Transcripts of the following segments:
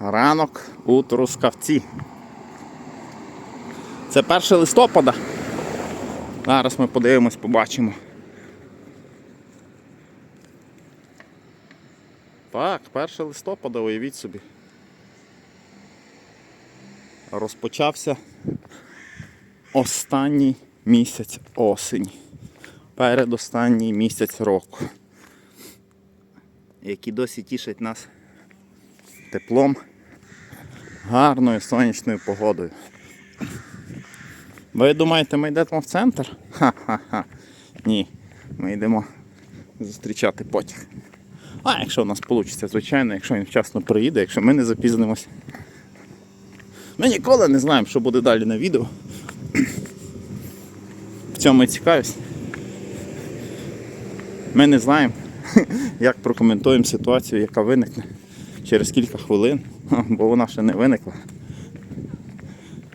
Ранок у Трускавці. Це 1 листопада. Зараз ми подивимось, побачимо. Так, 1 листопада, уявіть собі. Розпочався останній місяць осені. Передостанній місяць року. Який досі тішить нас теплом, гарною сонячною погодою. Ви думаєте, ми йдемо в центр? Ха-ха-ха. Ні. Ми йдемо зустрічати потяг. А якщо у нас вийде, звичайно, якщо він вчасно приїде, якщо ми не запізнимось. Ми ніколи не знаємо, що буде далі на відео. В цьому і цікавість. Ми не знаємо, як прокоментуємо ситуацію, яка виникне через кілька хвилин, бо вона ще не виникла.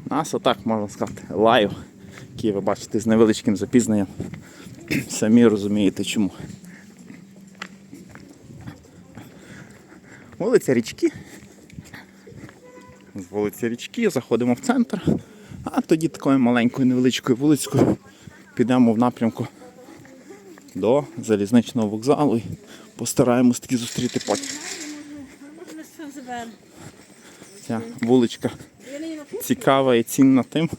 Нас отак можна сказати, лайв, який ви бачите з невеличким запізненням. Самі розумієте чому. Вулиця річки. З вулиці річки заходимо в центр, а тоді такою маленькою невеличкою вуличкою підемо в напрямку до залізничного вокзалу і постараємось таки зустріти потяг. Ця вуличка цікава і цінна тим,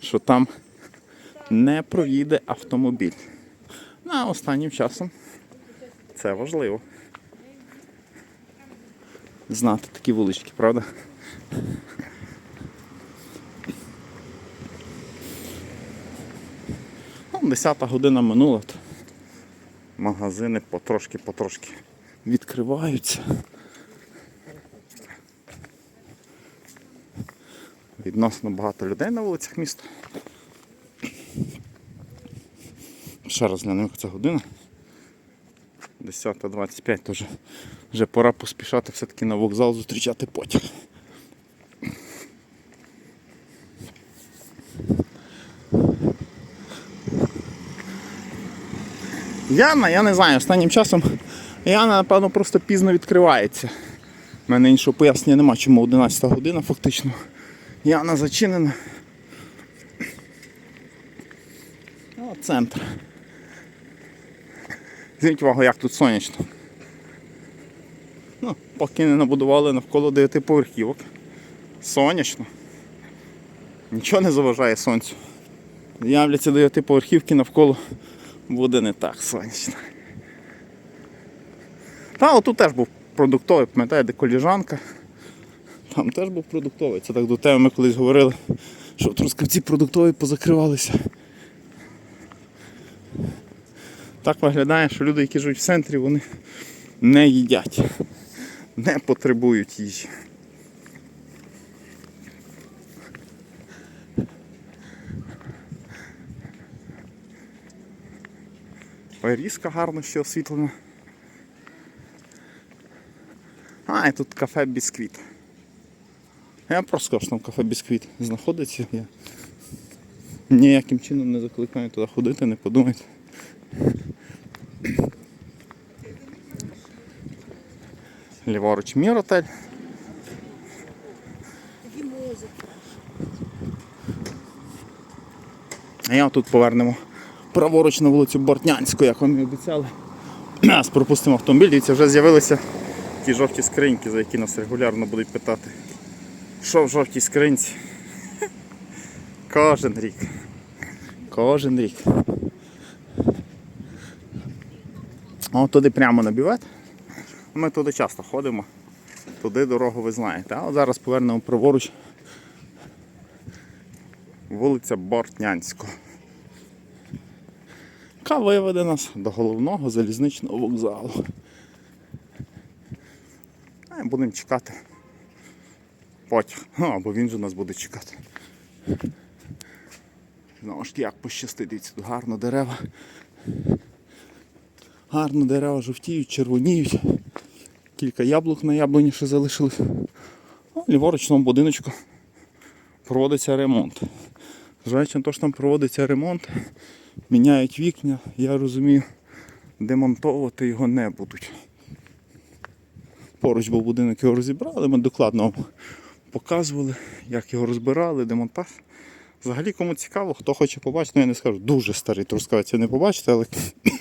що там не проїде автомобіль. А останнім часом це важливо. Знати такі вулички, правда? Ну, 10 година минула. Магазини потрошки-потрошки відкриваються. Відносно багато людей на вулицях міста. Ще раз глянемо, яка це година. 10.25, то вже, вже пора поспішати все-таки на вокзал зустрічати потяг. Яна, я не знаю, останнім часом Яна, напевно, просто пізно відкривається. У мене іншого пояснення нема, чому 11 година фактично. Яна зачинена. О, центр. Зверніть увагу, як тут сонячно. Ну, поки не набудували навколо 9 поверхівок. Сонячно. Нічого не заважає сонцю. З'являться 9 поверхівки навколо буде не так сонячно. Та отут теж був продуктовий, пам'ятаєте, коліжанка. Там теж був продуктовий. Це так до теми ми колись говорили, що в Трускавці продуктові позакривалися. Так виглядає, що люди, які живуть в центрі, вони не їдять, не потребують їжі. Різка гарно ще освітлена. А, і тут кафе Бісквіт. Я просто скажу, що там кафе Бісквіт знаходиться. Я ніяким чином не закликаю туди ходити, не подумайте. Ліворуч Міротель. А я тут повернемо праворуч на вулицю Бортнянську, як вони обіцяли. Нас пропустимо автомобіль, дивіться, вже з'явилися ті жовті скриньки, за які нас регулярно будуть питати. Що в жовтій скринці? Кожен рік. Кожен рік. О, туди прямо на бювет. Ми туди часто ходимо. Туди дорогу ви знаєте. А от зараз повернемо праворуч. Вулиця Бортнянського. Яка виведе нас до головного залізничного вокзалу. А будемо чекати потяг. Ну, або він же нас буде чекати. Знову ж як пощастить, дивіться, тут гарно дерева. Гарно дерева жовтіють, червоніють. Кілька яблук на яблуні ще залишилось. А ліворуч в будиночку проводиться ремонт. Зважаючи на те, що там проводиться ремонт, міняють вікна, я розумію, демонтовувати його не будуть. поруч був будинок, його розібрали. Ми докладно показували, як його розбирали, демонтаж. Взагалі, кому цікаво, хто хоче побачити, ну я не скажу, дуже старий трускавець ви не побачите, але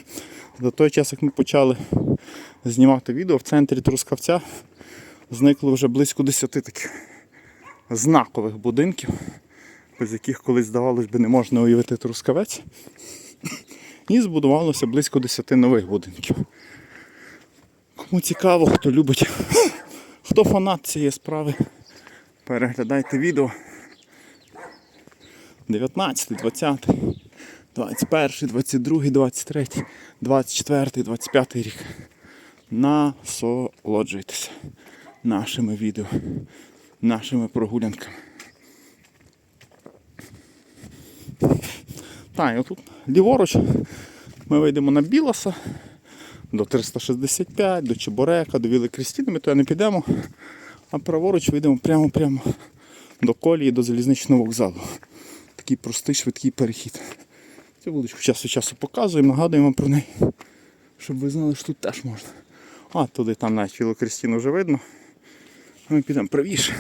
за той час, як ми почали знімати відео в центрі Трускавця, зникло вже близько 10 таких знакових будинків, без яких колись, здавалось би, не можна уявити Трускавець. І збудувалося близько 10 нових будинків. Кому цікаво, хто любить, хто фанат цієї справи, переглядайте відео. 19, 20, 21, 22, 23, 24, 25 рік. Насолоджуйтеся нашими відео, нашими прогулянками. Так, і отут ліворуч ми вийдемо на Білоса до 365, до Чебурека, до Віли Крістіни, ми туди не підемо, а праворуч вийдемо прямо-прямо до колії, до залізничного вокзалу. Такий простий швидкий перехід. Цю вуличку час від часу показуємо, нагадуємо про неї, щоб ви знали, що тут теж можна. А, туди там навіть Крістіну вже видно. Ми підемо правіше.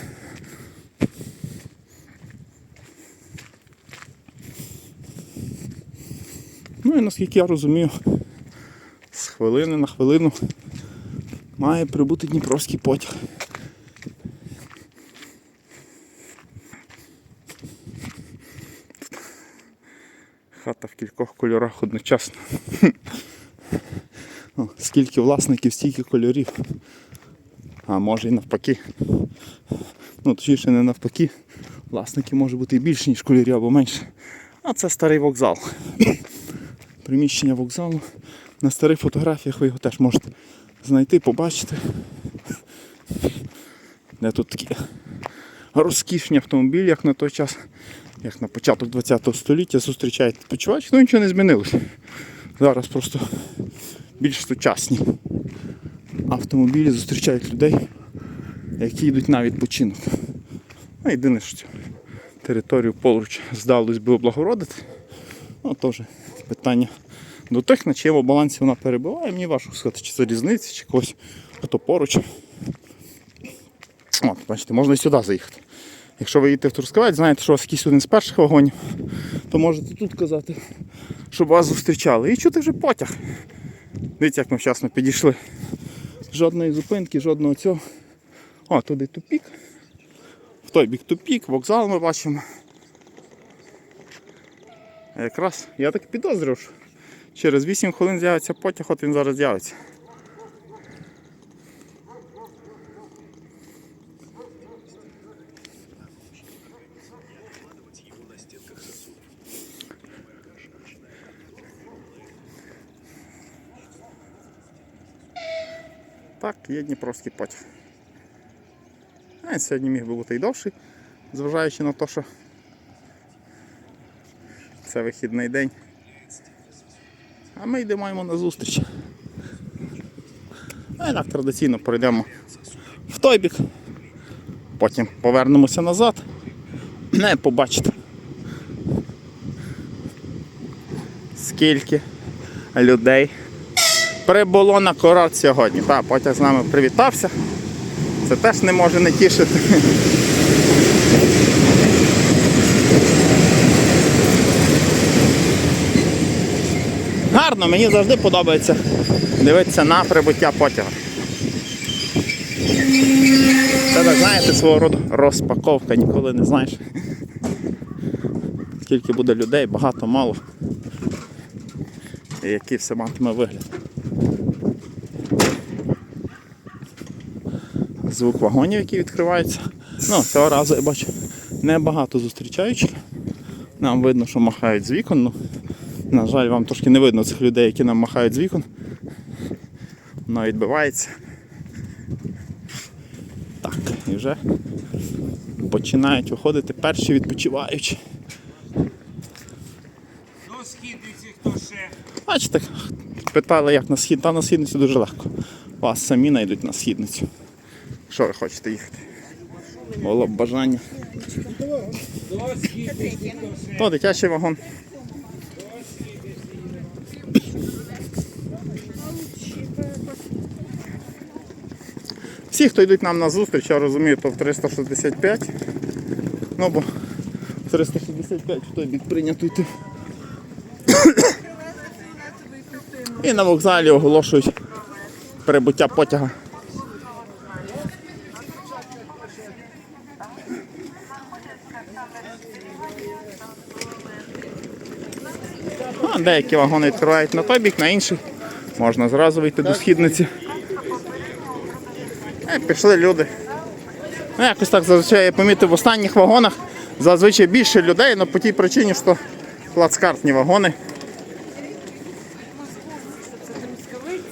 Ну і наскільки я розумію, з хвилини на хвилину має прибути Дніпровський потяг. В кількох кольорах одночасно. О, Скільки власників, стільки кольорів. А може і навпаки. Ну, точніше не навпаки. Власники може бути і більше, ніж кольорів або менше. А це старий вокзал. Приміщення вокзалу. На старих фотографіях ви його теж можете знайти, побачити. Де тут такі розкішні автомобілі, як на той час, як на початок ХХ століття зустрічають відпочивачів, ну нічого не змінилося. Зараз просто більш сучасні автомобілі зустрічають людей, які йдуть на відпочинок. Ну, єдине, що цю територію поруч здалось би облагородити. Ну, теж питання до тих, на чиєму балансі вона перебуває. Мені важко сказати, чи це різниця, чи когось хто поруч. От, бачите, можна і сюди заїхати. Якщо ви їдете в Трускавець, знаєте, що у вас якийсь один з перших вагонів, то можете тут казати, щоб вас зустрічали. І чути вже потяг. Дивіться, як ми вчасно підійшли. Жодної зупинки, жодного цього. О, туди тупік. В той бік тупік, вокзал ми бачимо. А Якраз я так підозрював, що через 8 хвилин з'явиться потяг, от він зараз з'явиться. Так, є Дніпровський потяг. А, сьогодні міг би бути і довший, зважаючи на те, що це вихідний день. А ми йдемо на зустріч. А так традиційно пройдемо в той бік. Потім повернемося назад. Не побачите. Скільки людей прибуло на курорт сьогодні. Так, потяг з нами привітався. Це теж не може не тішити. Гарно, мені завжди подобається дивитися на прибуття потяга. Це так, знаєте, свого роду розпаковка, ніколи не знаєш. Скільки буде людей, багато, мало. І який все матиме вигляд. Звук вагонів, які відкриваються. Ну, цього разу я бачу небагато зустрічаючих. Нам видно, що махають з вікон. Ну, на жаль, вам трошки не видно цих людей, які нам махають з вікон. Воно відбивається. Так, і вже починають виходити перші відпочиваючі. Ну, східниці хто ще? Бачите, питали, як на схід, та на східницю дуже легко. Вас самі знайдуть на східницю. Що ви хочете їхати? Було б бажання. То дитячий вагон. Всі, хто йдуть нам на зустріч, я розумію, то в 365. Ну бо в 365 в той бік прийнято йти. І на вокзалі оголошують прибуття потяга. А, деякі вагони відкривають на той бік, на інший. Можна зразу вийти до східниці. Е, пішли люди. Ну, якось так зазвичай я помітив в останніх вагонах зазвичай більше людей, але по тій причині, що плацкартні вагони.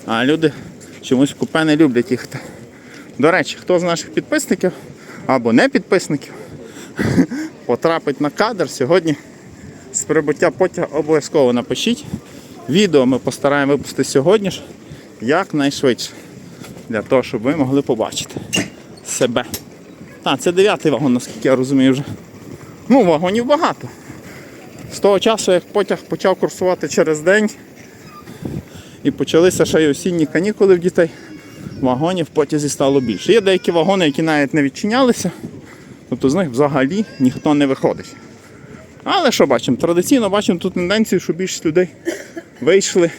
А люди чомусь купе не люблять їхати. До речі, хто з наших підписників або не підписників потрапить на кадр сьогодні з прибуття потяга обов'язково напишіть. Відео ми постараємо випустити сьогодні ж якнайшвидше. Для того, щоб ви могли побачити себе. А, це дев'ятий вагон, наскільки я розумію вже. Ну, вагонів багато. З того часу, як потяг почав курсувати через день і почалися ще й осінні канікули в дітей, вагонів в потязі стало більше. Є деякі вагони, які навіть не відчинялися, тобто з них взагалі ніхто не виходить. Але що бачимо? Традиційно бачимо тут тенденцію, що більшість людей вийшли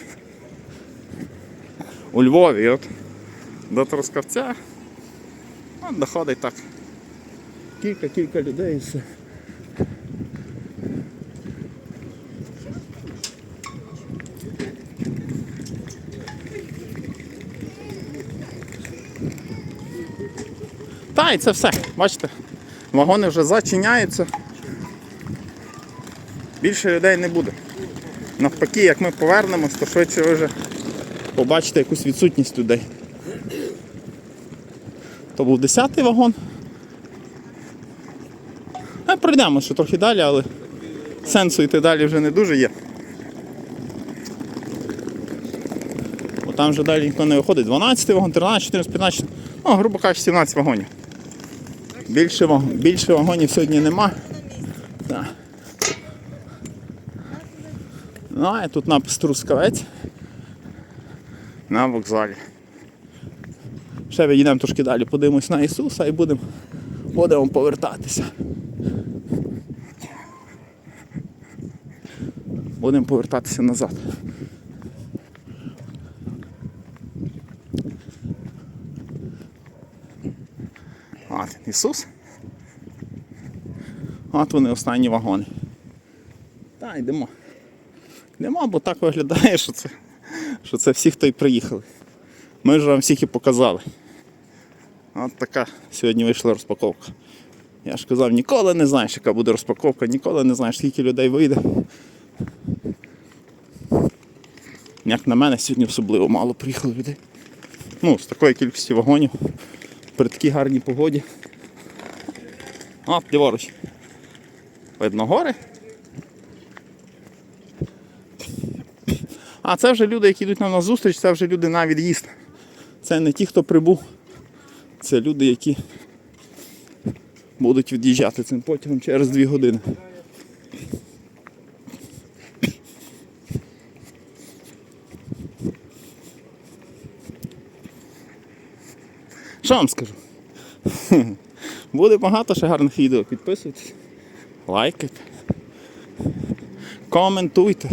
у Львові. От до Трускавця от доходить так. Кілька-кілька людей все. Та і це все. Бачите, вагони вже зачиняються. Більше людей не буде. Навпаки, як ми повернемось, то швидше ви вже побачите якусь відсутність людей. То був 10-й вагон. А пройдемо ще трохи далі, але сенсу йти далі вже не дуже є. Бо там вже далі ніхто не виходить. 12 вагон, 13, 14, 15, ну, грубо кажучи, 17 вагонів. Більше, більше вагонів сьогодні нема. Так. Ну, а тут напис Трускавець на вокзалі. Ще відійдемо трошки далі, подивимось на Ісуса і будемо будемо повертатися. Будемо повертатися назад. А, Ісус. От вони останні вагони. Та, йдемо. Йдемо, бо так виглядає, що це, що це всі, хто й приїхали. Ми ж вам всіх і показали. От така сьогодні вийшла розпаковка. Я ж казав, ніколи не знаєш, яка буде розпаковка, ніколи не знаєш, скільки людей вийде. Як на мене, сьогодні особливо мало приїхало людей. Ну, з такої кількості вагонів при такій гарній погоді. От, ліворуч. Видно гори. А це вже люди, які йдуть нам на зустріч, це вже люди на від'їзд. Це не ті, хто прибув. Це люди, які будуть від'їжджати цим потягом через 2 години. Що вам скажу? Буде багато ще гарних відео. Підписуйтесь, лайкайте, коментуйте.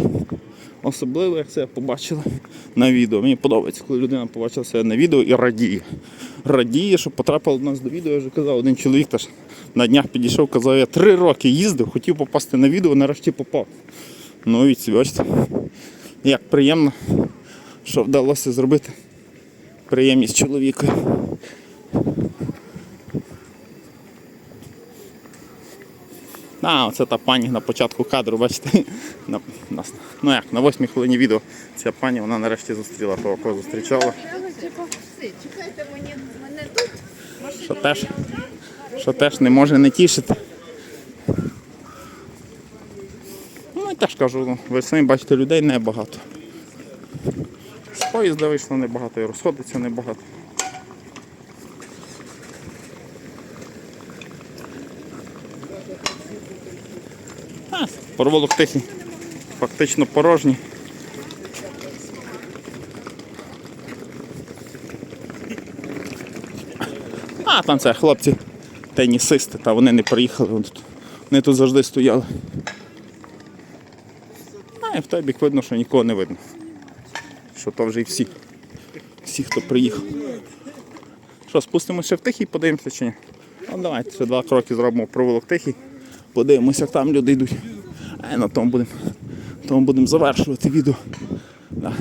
Особливо, як це я побачила на відео. Мені подобається, коли людина побачила себе на відео і радіє. Радіє, що потрапила до нас до відео, я вже казав, один чоловік теж на днях підійшов, казав, я три роки їздив, хотів попасти на відео, нарешті попав. Ну і бачите, як приємно, що вдалося зробити приємність чоловіку. А, оце та пані на початку кадру, бачите, на, на, ну як, на восьмій хвилині відео ця пані вона нарешті зустріла того, кого зустрічала. Чекайте мене тут. Що теж, що теж не може не тішити. Ну і теж кажу, ви самі бачите, людей небагато. З поїзда вийшло небагато і розходиться небагато. А, Проволок тихий, фактично порожній. А, там це хлопці тенісисти, та вони не приїхали. Вони тут, вони тут завжди стояли. А і в той бік видно, що нікого не видно. Що то вже і всі. Всі, хто приїхав. Що, спустимося в тихий, подивимося чи ні? Ну давайте ще два кроки зробимо в провулок тихий. Подивимося, як там люди йдуть. І на тому будемо тому будемо завершувати відео. Да.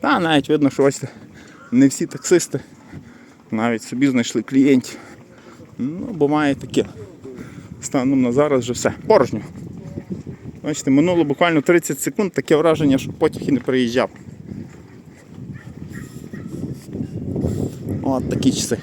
Та навіть видно, що ось не всі таксисти навіть собі знайшли клієнтів. Ну, буває таке. Станом на зараз вже все. Порожньо. Бачите, минуло буквально 30 секунд, таке враження, що потяг і не приїжджав. От такі часи.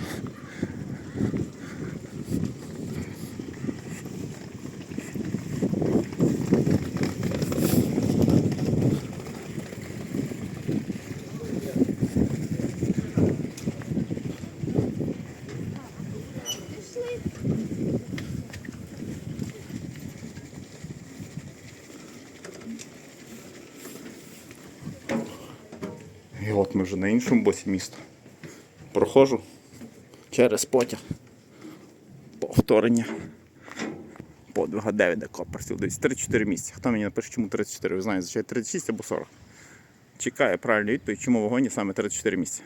Вже на іншому боці міста. Проходжу через потяг. Повторення. Подвига Девіда. Десь 34 місця. Хто мені напише, чому 34? Ви знаєте, звичайно 36 або 40. Чекаю правильну відповідь, чому в вагоні саме 34 місця.